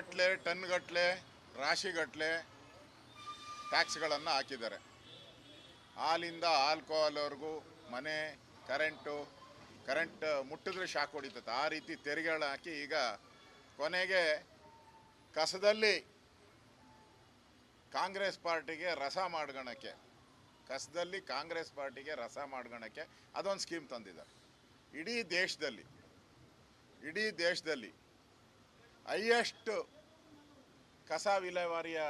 ಟನ್ಗಟ್ಟಲೆ ಟನ್ಗಟ್ಟಲೆ ರಾಶಿಗಟ್ಟಲೆ ಟ್ಯಾಕ್ಸ್ಗಳನ್ನು ಹಾಕಿದ್ದಾರೆ. ಹಾಲಿಂದ ಆಲ್ಕೋಹಾಲ್ವರೆಗೂ ಮನೆ, ಕರೆಂಟು, ಕರೆಂಟ್ ಮುಟ್ಟಿದ್ರೆ ಶಾಕ್ ಹೊಡಿತದೆ ಆ ರೀತಿ ತೆರಿಗೆಗಳು ಹಾಕಿ ಈಗ ಕೊನೆಗೆ ಕಸದಲ್ಲಿ ಕಾಂಗ್ರೆಸ್ ಪಾರ್ಟಿಗೆ ರಸ ಮಾಡ್ಗಣಕ್ಕೆ, ಕಸದಲ್ಲಿ ಕಾಂಗ್ರೆಸ್ ಪಾರ್ಟಿಗೆ ರಸ ಮಾಡ್ಗಣಕ್ಕೆ ಅದೊಂದು ಸ್ಕೀಮ್ ತಂದಿದ್ದಾರೆ. ಇಡೀ ದೇಶದಲ್ಲಿ ಇಡೀ ದೇಶದಲ್ಲಿ ಹೈಯೆಸ್ಟ್ ಕಸ ವಿಲೇವಾರಿಯ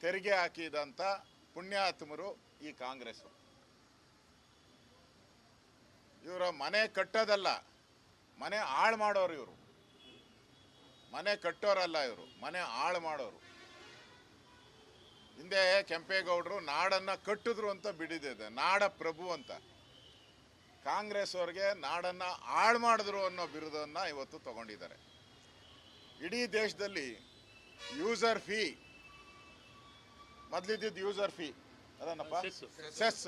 ತೆರಿಗೆ ಹಾಕಿದಂಥ ಪುಣ್ಯಾತ್ಮರು ಈ ಕಾಂಗ್ರೆಸ್. ಇವರ ಮನೆ ಕಟ್ಟೋದಲ್ಲ, ಮನೆ ಹಾಳು ಮಾಡೋರು ಇವರು. ಮನೆ ಕಟ್ಟೋರಲ್ಲ ಇವರು, ಮನೆ ಹಾಳು ಮಾಡೋರು. ಹಿಂದೆ ಕೆಂಪೇಗೌಡರು ನಾಡನ್ನು ಕಟ್ಟಿದ್ರು ಅಂತ ಬಿಡಿದಿದೆ, ನಾಡ ಪ್ರಭು ಅಂತ. ಕಾಂಗ್ರೆಸ್ ಅವ್ರಿಗೆ ನಾಡನ್ನು ಹಾಳು ಮಾಡಿದ್ರು ಅನ್ನೋ ಬಿರುದನ್ನು ಇವತ್ತು ತಗೊಂಡಿದ್ದಾರೆ. ಇಡೀ ದೇಶದಲ್ಲಿ ಯೂಸರ್ ಫೀ ಮೊದಲಿದ್ದಿದ್ದು ಯೂಸರ್ ಫೀ ಅದನ್ನಪ್ಪ? ಸೆಸ್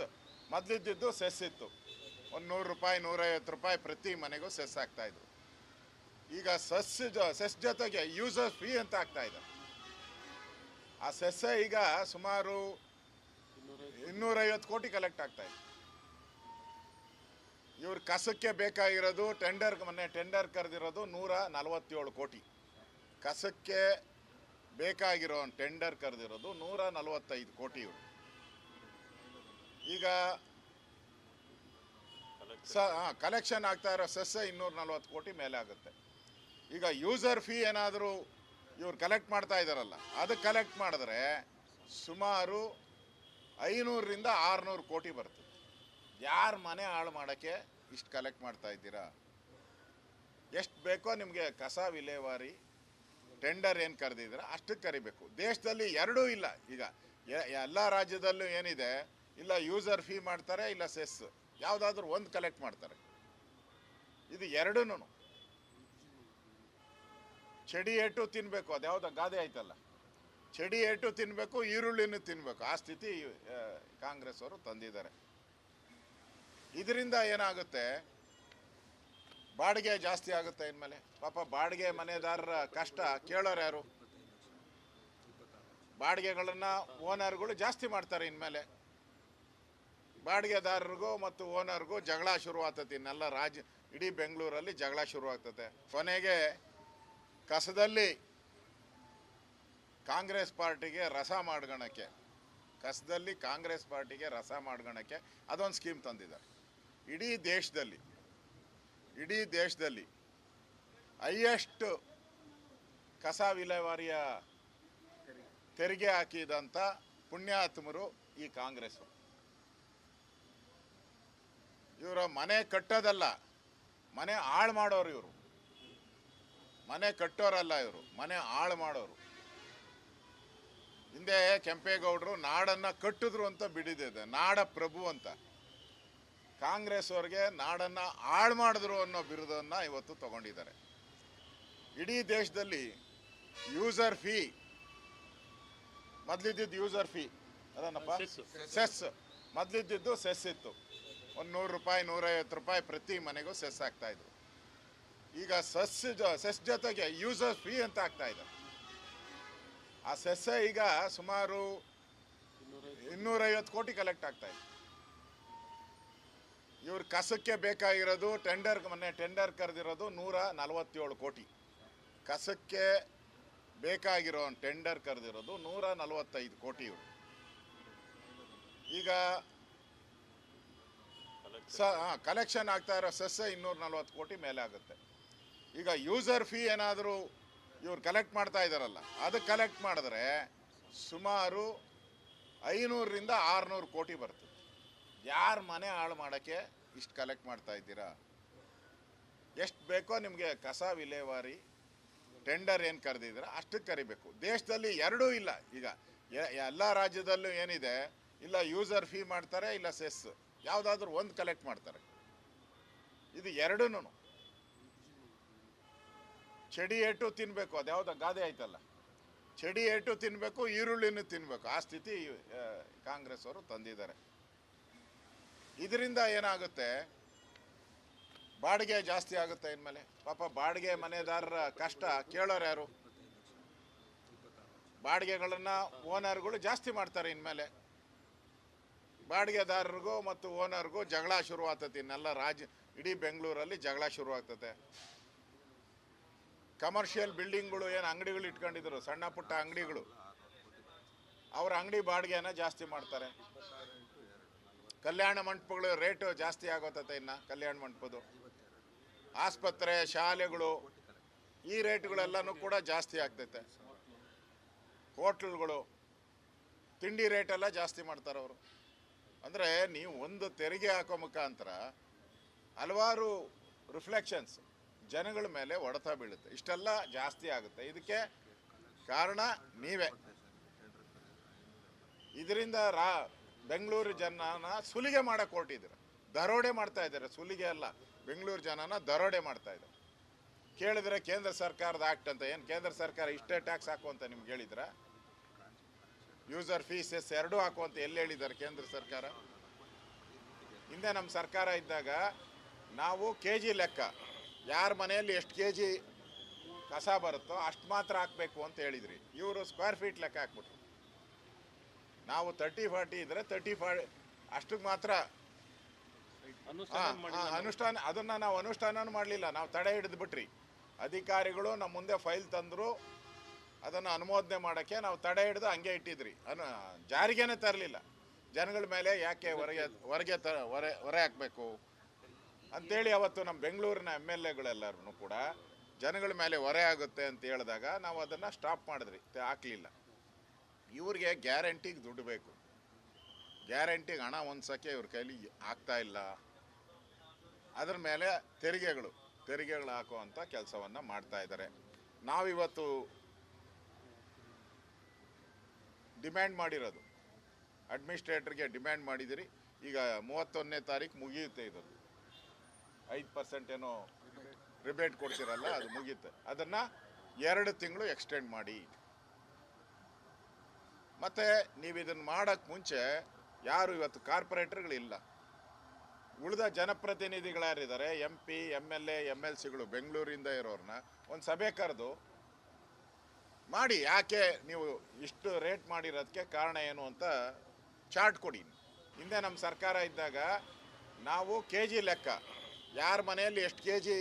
ಮೊದಲಿದ್ದಿದ್ದು ಸೆಸ್ ಇತ್ತು. ಒಂದು ನೂರು ರೂಪಾಯಿ ನೂರೈವತ್ತು ರೂಪಾಯಿ ಪ್ರತಿ ಮನೆಗೂ ಸೆಸ್ ಆಗ್ತಾ ಇದ್ರು ಈಗ ಸೆಸ್ ಜೊ- ಸೆಸ್ ಜೊತೆಗೆ ಯೂಸರ್ ಫೀ ಅಂತ ಆಗ್ತಾ ಇದೆ. ಆ ಸೆಸ್ ಈಗ ಸುಮಾರು ಇನ್ನೂರೈವತ್ತು ಕೋಟಿ ಕಲೆಕ್ಟ್ ಆಗ್ತಾ ಇದೆ. ಇವ್ರ ಕಸಕ್ಕೆ ಬೇಕಾಗಿರೋದು ಟೆಂಡರ್ ಮೊನ್ನೆ ಟೆಂಡರ್ ಕರೆದಿರೋದು ನೂರ ನಲವತ್ತೇಳು ಕೋಟಿ. ಕಸಕ್ಕೆ ಬೇಕಾಗಿರೋ ಟೆಂಡರ್ ಕರೆದಿರೋದು ನೂರ ನಲವತ್ತೈದು ಕೋಟಿ ಇವರು ಈಗ ಸ ಕಲೆಕ್ಷನ್ ಆಗ್ತಾ ಇರೋ ಸಸ್ಯ ಇನ್ನೂರ ನಲ್ವತ್ತು ಕೋಟಿ ಮೇಲೆ ಆಗುತ್ತೆ. ಈಗ ಯೂಸರ್ ಫೀ ಏನಾದರೂ ಇವ್ರು ಕಲೆಕ್ಟ್ ಮಾಡ್ತಾ ಇದ್ದಾರಲ್ಲ ಅದು ಕಲೆಕ್ಟ್ ಮಾಡಿದ್ರೆ ಸುಮಾರು ಐನೂರರಿಂದ ಆರುನೂರು ಕೋಟಿ ಬರ್ತದೆ. ಯಾರ ಮನೆ ಹಾಳು ಮಾಡೋಕ್ಕೆ ಇಷ್ಟು ಕಲೆಕ್ಟ್ ಮಾಡ್ತಾ ಇದ್ದೀರಾ? ಎಷ್ಟು ಬೇಕೋ ನಿಮಗೆ ಕಸ ವಿಲೇವಾರಿ ಟೆಂಡರ್ ಏನು ಕರೆದಿದ್ರೆ ಅಷ್ಟಕ್ಕೆ ಕರಿಬೇಕು. ದೇಶದಲ್ಲಿ ಎರಡೂ ಇಲ್ಲ ಈಗ. ಎಲ್ಲ ರಾಜ್ಯದಲ್ಲೂ ಏನಿದೆ, ಇಲ್ಲ ಯೂಸರ್ ಫೀ ಮಾಡ್ತಾರೆ, ಇಲ್ಲ ಸೆಸ್. ಯಾವುದಾದ್ರೂ ಒಂದು ಕಲೆಕ್ಟ್ ಮಾಡ್ತಾರೆ. ಇದು ಎರಡೂ ಚಡಿ ಏಟು ತಿನ್ನಬೇಕು ಅದು ಯಾವುದೋ ಗಾದೆ ಆಯ್ತಲ್ಲ. ಚಡಿ ಏಟು ತಿನ್ನಬೇಕು ಈರುಳ್ಳಿನೂ ತಿನ್ನಬೇಕು ಆ ಸ್ಥಿತಿ ಕಾಂಗ್ರೆಸ್ ಅವರು ತಂದಿದ್ದಾರೆ. ಇದರಿಂದ ಏನಾಗುತ್ತೆ ಬಾಡಿಗೆ ಜಾಸ್ತಿ ಆಗುತ್ತೆ ಇನ್ಮೇಲೆ. ಪಾಪ ಬಾಡಿಗೆ ಮನೆದಾರರ ಕಷ್ಟ ಕೇಳೋರು ಯಾರು? ಬಾಡಿಗೆಗಳನ್ನ ಓನರ್ಗಳು ಜಾಸ್ತಿ ಮಾಡ್ತಾರೆ ಇನ್ಮೇಲೆ. ಬಾಡಿಗೆದಾರರಿಗೂ ಮತ್ತು ಓನರ್ಗೂ ಜಗಳ ಶುರು ಆಗ್ತದೆ ಇನ್ನೆಲ್ಲ ರಾಜ್ಯ ಇಡೀ ಬೆಂಗಳೂರಲ್ಲಿ ಜಗಳ ಶುರು ಆಗ್ತದೆ ಕೊನೆಗೆ ಕಸದಲ್ಲಿ ಕಾಂಗ್ರೆಸ್ ಪಾರ್ಟಿಗೆ ರಸ ಮಾಡ್ಗಣಕ್ಕೆ. ಕಸದಲ್ಲಿ ಕಾಂಗ್ರೆಸ್ ಪಾರ್ಟಿಗೆ ರಸ ಮಾಡ್ಗಣಕ್ಕೆ ಅದೊಂದು ಸ್ಕೀಮ್ ತಂದಿದ್ದಾರೆ. ಇಡೀ ದೇಶದಲ್ಲಿ ಇಡೀ ದೇಶದಲ್ಲಿ ಹೈಯೆಸ್ಟ್ ಕಸ ವಿಲೇವಾರಿಯ ತೆರಿಗೆ ಹಾಕಿದಂಥ ಪುಣ್ಯಾತ್ಮರು ಈ ಕಾಂಗ್ರೆಸ್ಸು. ಇವರ ಮನೆ ಕಟ್ಟೋದಲ್ಲ, ಮನೆ ಹಾಳು ಮಾಡೋರು ಇವರು. ಮನೆ ಕಟ್ಟೋರಲ್ಲ ಇವರು, ಮನೆ ಹಾಳು ಮಾಡೋರು. ಹಿಂದೆ ಕೆಂಪೇಗೌಡರು ನಾಡನ್ನ ಕಟ್ಟಿದ್ರು ಅಂತ ಬಿಡಿದಿದೆ ನಾಡ ಪ್ರಭು ಅಂತ. ಕಾಂಗ್ರೆಸ್ ಅವ್ರಿಗೆ ನಾಡನ್ನ ಹಾಳು ಮಾಡಿದ್ರು ಅನ್ನೋ ಬಿರುದನ್ನ ಇವತ್ತು ತಗೊಂಡಿದ್ದಾರೆ. ಇಡೀ ದೇಶದಲ್ಲಿ ಯೂಸರ್ ಫೀ ಮೊದಲಿದ್ದಿದ್ದು ಯೂಸರ್ ಫೀ ಅದನ್ನಪ್ಪ? ಸೆಸ್. ಮೊದಲಿದ್ದಿದ್ದು ಸೆಸ್ ಇತ್ತು. ಒಂದು ನೂರು ರೂಪಾಯಿ ನೂರೈವತ್ತು ರೂಪಾಯಿ ಪ್ರತಿ ಮನೆಗೂ ಸೆಸ್ ಆಗ್ತಾ ಇದ್ರು ಈಗ ಸೆಸ್ ಸೆಸ್ ಜೊತೆಗೆ ಯೂಸರ್ ಫೀ ಅಂತ ಆಗ್ತಾ ಇದೆ. ಆ ಸೆಸ್ ಈಗ ಸುಮಾರು ಇನ್ನೂರೈವತ್ತು. ಕೋಟಿ ಕಲೆಕ್ಟ್ ಆಗ್ತಾ ಇದೆ. ಇವ್ರ ಕಸಕ್ಕೆ ಬೇಕಾಗಿರೋದು ಟೆಂಡರ್ ಮೊನ್ನೆ ಟೆಂಡರ್ ಕರೆದಿರೋದು ನೂರ ನಲವತ್ತೇಳು ಕೋಟಿ. ಕಸಕ್ಕೆ ಬೇಕಾಗಿರೋ ಟೆಂಡರ್ ಕರೆದಿರೋದು ನೂರ ನಲವತ್ತೈದು ಕೋಟಿ ಇವರು. ಈಗ ಸ ಕಲೆಕ್ಷನ್ ಆಗ್ತಾ ಇರೋ ಸಸ್ಯ ಇನ್ನೂರ ನಲ್ವತ್ತು ಕೋಟಿ ಮೇಲೆ ಆಗುತ್ತೆ. ಈಗ ಯೂಸರ್ ಫೀ ಏನಾದರೂ ಇವ್ರು ಕಲೆಕ್ಟ್ ಮಾಡ್ತಾ ಇದ್ದಾರಲ್ಲ ಅದು ಕಲೆಕ್ಟ್ ಮಾಡಿದ್ರೆ ಸುಮಾರು ಐನೂರರಿಂದ ಆರುನೂರು ಕೋಟಿ ಬರ್ತದೆ. ಯಾರ ಮನೆ ಹಾಳು ಮಾಡೋಕ್ಕೆ ಇಷ್ಟು ಕಲೆಕ್ಟ್ ಮಾಡ್ತಾ ಇದ್ದೀರಾ? ಎಷ್ಟು ಬೇಕೋ ನಿಮಗೆ ಕಸ ವಿಲೇವಾರಿ ಟೆಂಡರ್ ಏನು ಕರೆದಿದ್ದೀರ ಅಷ್ಟಕ್ಕೆ ಕರಿಬೇಕು. ದೇಶದಲ್ಲಿ ಎರಡೂ ಇಲ್ಲ. ಈಗ ಎಲ್ಲ ರಾಜ್ಯದಲ್ಲೂ ಏನಿದೆ, ಇಲ್ಲ ಯೂಸರ್ ಫೀ ಮಾಡ್ತಾರೆ, ಇಲ್ಲ ಸೆಸ್ ಯಾವುದಾದ್ರೂ ಒಂದು ಕಲೆಕ್ಟ್ ಮಾಡ್ತಾರೆ. ಇದು ಎರಡೂ ಚಡಿ ಏಟು ತಿನ್ನಬೇಕು ಅದು ಯಾವುದೋ ಗಾದೆ ಆಯ್ತಲ್ಲ. ಚಡಿ ಏಟು ತಿನ್ನಬೇಕು ಈರುಳ್ಳಿನೂ ತಿನ್ನಬೇಕು ಆ ಸ್ಥಿತಿ ಕಾಂಗ್ರೆಸ್ ಅವರು ತಂದಿದ್ದಾರೆ. ಇದರಿಂದ ಏನಾಗುತ್ತೆ? ಬಾಡಿಗೆ ಜಾಸ್ತಿ ಆಗುತ್ತೆ ಇನ್ಮೇಲೆ. ಪಾಪ ಬಾಡಿಗೆ ಮನೆದಾರರ ಕಷ್ಟ ಕೇಳೋರು ಯಾರು? ಬಾಡಿಗೆಗಳನ್ನು ಓನರ್ಗಳು ಜಾಸ್ತಿ ಮಾಡ್ತಾರೆ ಇನ್ಮೇಲೆ. ಬಾಡಿಗೆದಾರರಿಗೂ ಮತ್ತು ಓನರ್ಗೂ ಜಗಳ ಶುರು ಆಗ್ತತಿ ಇನ್ನೆಲ್ಲ ರಾಜ ಇಡೀ ಬೆಂಗಳೂರಲ್ಲಿ ಜಗಳ ಶುರು ಆಗ್ತತೆ ಕಮರ್ಷಿಯಲ್ ಬಿಲ್ಡಿಂಗ್ಗಳು ಏನು ಅಂಗಡಿಗಳು ಇಟ್ಕೊಂಡಿದ್ರು, ಸಣ್ಣ ಪುಟ್ಟ ಅಂಗಡಿಗಳು. ಅವರ ಅಂಗಡಿ ಬಾಡಿಗೆನ ಜಾಸ್ತಿ ಮಾಡ್ತಾರೆ. ಕಲ್ಯಾಣ ಮಂಟಪಗಳು ರೇಟು ಜಾಸ್ತಿ ಆಗೋತತೆ ಇನ್ನು ಕಲ್ಯಾಣ ಮಂಟಪದು ಆಸ್ಪತ್ರೆ, ಶಾಲೆಗಳು ಈ ರೇಟ್ಗಳೆಲ್ಲನೂ ಕೂಡ ಜಾಸ್ತಿ ಆಗ್ತೈತೆ. ಹೋಟ್ಲ್ಗಳು ತಿಂಡಿ ರೇಟೆಲ್ಲ ಜಾಸ್ತಿ ಮಾಡ್ತಾರೆ ಅವರು. ಅಂದರೆ ನೀವು ಒಂದು ತೆರಿಗೆ ಹಾಕೋ ಮುಖಾಂತರ ಹಲವಾರು ರಿಫ್ಲೆಕ್ಷನ್ಸ್ ಜನಗಳ ಮೇಲೆ ಹೊಡೆತ ಬೀಳುತ್ತೆ. ಇಷ್ಟೆಲ್ಲ ಜಾಸ್ತಿ ಆಗುತ್ತೆ. ಇದಕ್ಕೆ ಕಾರಣ ನೀವೇ. ಇದರಿಂದ ರಾ ಬೆಂಗಳೂರು ಜನನ ಸುಲಿಗೆ ಮಾಡಕ್ಕೆ ಹೊರಟಿದ್ದೀರ. ದರೋಡೆ ಮಾಡ್ತಾ ಇದ್ದಾರೆ. ಸುಲಿಗೆ ಅಲ್ಲ, ಬೆಂಗಳೂರು ಜನನ ದರೋಡೆ ಮಾಡ್ತಾ ಇದ್ದಾರೆ. ಕೇಳಿದ್ರೆ ಕೇಂದ್ರ ಸರ್ಕಾರದ ಆಕ್ಟ್ ಅಂತ ಏನು? ಕೇಂದ್ರ ಸರ್ಕಾರ ಇಷ್ಟೇ ಟ್ಯಾಕ್ಸ್ ಹಾಕು ಅಂತ ನಿಮ್ಗೆ ಹೇಳಿದ್ರ? ಯೂಸರ್ ಫೀಸ್ ಎಸ್ ಎರಡೂ ಅಂತ ಎಲ್ಲಿ ಹೇಳಿದ್ದಾರೆ ಕೇಂದ್ರ ಸರ್ಕಾರ? ಹಿಂದೆ ನಮ್ಮ ಸರ್ಕಾರ ಇದ್ದಾಗ ನಾವು ಕೆ ಜಿ ಲೆಕ್ಕ, ಯಾರ ಮನೆಯಲ್ಲಿ ಎಷ್ಟು ಕೆ ಜಿ ಕಸ ಬರುತ್ತೋ ಅಷ್ಟು ಮಾತ್ರ ಹಾಕಬೇಕು ಅಂತ ಹೇಳಿದ್ರಿ. ಇವರು ಸ್ಕ್ವೇರ್ ಫೀಟ್ ಲೆಕ್ಕ ಹಾಕ್ಬಿಟ್ರು. ನಾವು ತರ್ಟಿ ಫಾರ್ಟಿ ಇದ್ರೆ ತರ್ಟಿ ಫಾ ಅಷ್ಟಕ್ಕೆ ಮಾತ್ರ ಅನುಷ್ಠಾನ ಅದನ್ನ ನಾವು ಅನುಷ್ಠಾನ ಮಾಡಲಿಲ್ಲ. ನಾವು ತಡೆ ಹಿಡಿದು ಬಿಟ್ರಿ. ಅಧಿಕಾರಿಗಳು ನಮ್ಮ ಮುಂದೆ ಫೈಲ್ ತಂದ್ರು ಅದನ್ನು ಅನುಮೋದನೆ ಮಾಡೋಕ್ಕೆ ನಾವು ತಡೆ ಹಿಡಿದು ಹಂಗೆ ಇಟ್ಟಿದ್ರಿ. ಅನು ಜಾರಿಗೆನೇ ತರಲಿಲ್ಲ. ಜನಗಳ ಮೇಲೆ ಯಾಕೆ ಹೊರಗೆ ಹೊರಗೆ ತ ಹೊರೆ ಹೊರೆ ಹಾಕಬೇಕು? ಅಂತೇಳಿ ಅವತ್ತು ನಮ್ಮ ಬೆಂಗಳೂರಿನ ಎಂ ಎಲ್ ಎಗಳೆಲ್ಲರೂ ಕೂಡ ಜನಗಳ ಮೇಲೆ ಹೊರೆ ಆಗುತ್ತೆ ಅಂತ ಹೇಳಿದಾಗ ನಾವು ಅದನ್ನು ಸ್ಟಾಪ್ ಮಾಡಿದ್ರಿ. ಹಾಕ್ಲಿಲ್ಲ. ಇವ್ರಿಗೆ ಗ್ಯಾರಂಟಿಗೆ ದುಡ್ಡು ಬೇಕು. ಗ್ಯಾರಂಟಿಗೆ ಹಣ ಹೊಂದ್ಸೋಕ್ಕೆ ಇವ್ರ ಕೈಲಿ ಆಗ್ತಾ ಇಲ್ಲ. ಅದ್ರ ಮೇಲೆ ತೆರಿಗೆಗಳು ತೆರಿಗೆಗಳು ಹಾಕುವಂಥ ಕೆಲಸವನ್ನು ಮಾಡ್ತಾ ಇದ್ದಾರೆ ನಾವಿವತ್ತು ಡಿಮ್ಯಾಂಡ್ ಮಾಡಿರೋದು. ಅಡ್ಮಿನಿಸ್ಟ್ರೇಟರ್ಗೆ ಡಿಮ್ಯಾಂಡ್ ಮಾಡಿದಿರಿ. ಈಗ ಮೂವತ್ತೊಂದನೇ ತಾರೀಕು ಮುಗಿಯುತ್ತೆ ಇದು ಐದು ಪರ್ಸೆಂಟ್ ಏನೋ ರಿಬೇಟ್ ಕೊಡ್ತಿರಲ್ಲ, ಅದು ಮುಗಿಯುತ್ತೆ. ಅದನ್ನು ಎರಡು ತಿಂಗಳು ಎಕ್ಸ್ಟೆಂಡ್ ಮಾಡಿ. ಮತ್ತು ನೀವು ಇದನ್ನು ಮಾಡೋಕ್ಕೆ ಮುಂಚೆ ಯಾರು ಇವತ್ತು ಕಾರ್ಪೊರೇಟರ್ಗಳಿಲ್ಲ. ಉಳಿದ ಜನಪ್ರತಿನಿಧಿಗಳು ಯಾರಿದ್ದಾರೆ M P M L A M L ಸಿಗಳು ಬೆಂಗಳೂರಿಂದ ಇರೋರನ್ನ ಒಂದು ಸಭೆ ಕರೆದು ಮಾಡಿ, ಯಾಕೆ ನೀವು ಇಷ್ಟು ರೇಟ್ ಮಾಡಿರೋದಕ್ಕೆ ಕಾರಣ ಏನು ಅಂತ ಚಾರ್ಟ್ ಕೊಡಿ. ಹಿಂದೆ ನಮ್ಮ ಸರ್ಕಾರ ಇದ್ದಾಗ ನಾವು ಕೆ ಜಿ ಲೆಕ್ಕ, ಯಾರ ಮನೆಯಲ್ಲಿ ಎಷ್ಟು ಕೆ ಜಿ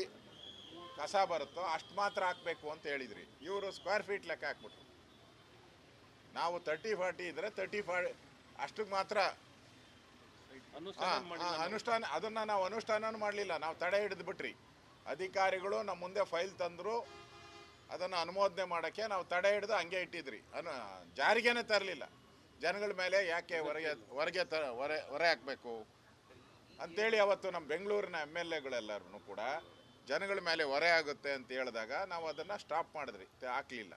ಕಸ ಬರುತ್ತೋ ಅಷ್ಟು ಮಾತ್ರ ಹಾಕಬೇಕು ಅಂತ ಹೇಳಿದ್ರಿ. ಇವರು ಸ್ಕ್ವೇರ್ ಫೀಟ್ ಲೆಕ್ಕ ಹಾಕ್ಬಿಟ್ರು. ನಾವು ತರ್ಟಿ ಫಾರ್ಟಿ ಇದ್ರೆ ತರ್ಟಿ ಫಾ ಅಷ್ಟಕ್ಕೆ ಮಾತ್ರ. ಅನುಷ್ಠಾನ ಅದನ್ನ ನಾವು ಅನುಷ್ಠಾನ ಮಾಡಲಿಲ್ಲ. ನಾವು ತಡೆ ಹಿಡಿದು ಬಿಟ್ರಿ. ಅಧಿಕಾರಿಗಳು ನಮ್ಮ ಮುಂದೆ ಫೈಲ್ ತಂದ್ರು ಅದನ್ನು ಅನುಮೋದನೆ ಮಾಡೋಕ್ಕೆ ನಾವು ತಡೆ ಹಿಡಿದು ಹಂಗೆ ಇಟ್ಟಿದ್ರಿ. ಅನು ಜಾರಿಗೆನೇ ತರಲಿಲ್ಲ. ಜನಗಳ ಮೇಲೆ ಯಾಕೆ ಹೊರಗೆ ಹೊರಗೆ ತ ಹೊರೆ ಹೊರೆ ಹಾಕಬೇಕು? ಅಂತೇಳಿ ಅವತ್ತು ನಮ್ಮ ಬೆಂಗಳೂರಿನ ಎಂ ಎಲ್ ಎಗಳೆಲ್ಲರೂ ಕೂಡ ಜನಗಳ ಮೇಲೆ ಹೊರೆ ಆಗುತ್ತೆ ಅಂತ ಹೇಳಿದಾಗ ನಾವು ಅದನ್ನು ಸ್ಟಾಪ್ ಮಾಡಿದ್ರಿ. ಹಾಕ್ಲಿಲ್ಲ.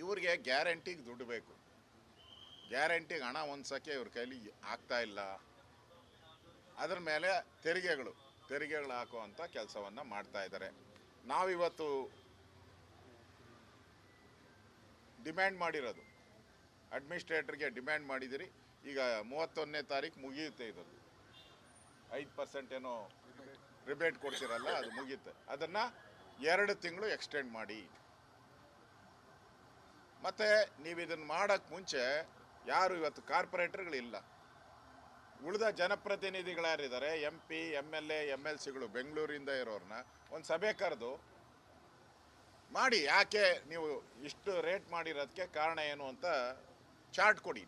ಇವ್ರಿಗೆ ಗ್ಯಾರಂಟಿಗೆ ದುಡ್ಡು ಬೇಕು. ಗ್ಯಾರಂಟಿಗೆ ಹಣ ಹೊಂದ್ಸೋಕ್ಕೆ ಇವ್ರ ಕೈಲಿ ಆಗ್ತಾ ಇಲ್ಲ. ಅದ್ರ ಮೇಲೆ ತೆರಿಗೆಗಳು ತೆರಿಗೆಗಳು ಹಾಕುವಂಥ ಕೆಲಸವನ್ನು ಮಾಡ್ತಾ ಇದ್ದಾರೆ ನಾವಿವತ್ತು ಡಿಮ್ಯಾಂಡ್ ಮಾಡಿರೋದು. ಅಡ್ಮಿನಿಸ್ಟ್ರೇಟರ್ಗೆ ಡಿಮ್ಯಾಂಡ್ ಮಾಡಿದಿರಿ. ಈಗ ಮೂವತ್ತೊಂದನೇ ತಾರೀಕು ಮುಗಿಯುತ್ತೆ ಇದು ಐದು ಪರ್ಸೆಂಟ್ ಏನೋ ರಿಬೇಟ್ ಕೊಡ್ತಿರಲ್ಲ, ಅದು ಮುಗಿಯುತ್ತೆ. ಅದನ್ನು ಎರಡು ತಿಂಗಳು ಎಕ್ಸ್ಟೆಂಡ್ ಮಾಡಿ. ಮತ್ತು ನೀವು ಇದನ್ನು ಮಾಡೋಕ್ಕೆ ಮುಂಚೆ ಯಾರು ಇವತ್ತು ಕಾರ್ಪೊರೇಟರ್ಗಳಿಲ್ಲ. ಉಳಿದ ಜನಪ್ರತಿನಿಧಿಗಳು ಯಾರಿದ್ದಾರೆ M P M L A M L ಸಿಗಳು ಬೆಂಗಳೂರಿಂದ ಇರೋರನ್ನ ಒಂದು ಸಭೆ ಕರೆದು ಮಾಡಿ, ಯಾಕೆ ನೀವು ಇಷ್ಟು ರೇಟ್ ಮಾಡಿರೋದಕ್ಕೆ ಕಾರಣ ಏನು ಅಂತ ಚಾರ್ಟ್ ಕೊಡಿ.